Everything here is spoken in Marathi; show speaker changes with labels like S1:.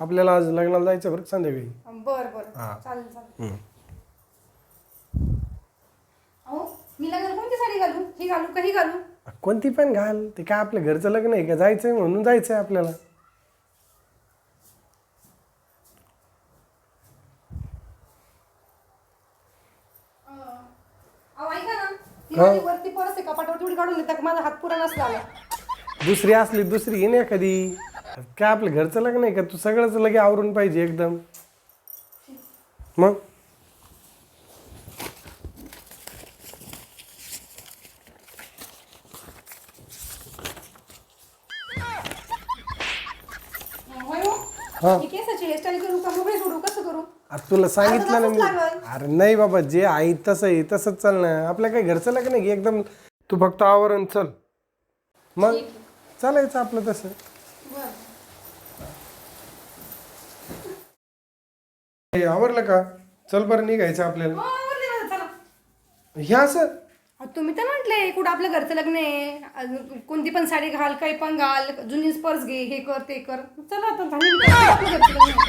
S1: आपल्याला आज लग्नाला जायचं बरं का संध्याकाळी?
S2: बर बर.
S1: हा.
S2: चालेल चालेल.
S1: हम्म.
S2: अहो मी लग्नाला कोणती साडी घालू? ही घालू का ही घालू?
S1: कोणती पण घाल. ते काय आपल्या घरचं लग्न आहे का? जायचंय म्हणून जायचंय आपल्याला.
S2: अहो ऐका ना. ती
S1: हा.
S2: माझी वरती परस आहे कपाटावर तेवढी काढून देता का? माझा हात पुरा नसला आला
S1: दुसरी असली दुसरी येईन एखादी? काय आपलं घरचं लग्न आहे का? तू सगळंच लगे आवरून पाहिजे एकदम. मग?
S2: होय हो?
S1: हा.
S2: ही केसाची हेअरस्टाईल करू का? मोकळी सोडू? कसं करू?
S1: आता तुला सांगितलं ना मी. अरे नाही बाबा जे आहे तसं आहे तसंच चालणं आपल्या काही घरचं लग्न आहे की? एकदम तू फक्त आवरण चल. मग. चालायचं आपलं तसं. हे आवरलं का? चल बरं निघायचं आपल्याला.
S2: हो, चला.
S1: हे असं?
S2: अहो, तुम्ही तर म्हटले कुठं आपलं घरचं लग्न आहे. अजून कोणती पण साडी घाल काही पण घाल जुनी पर्स घे हे कर ते कर. चला आता झाली. आपलं घरचं लग्न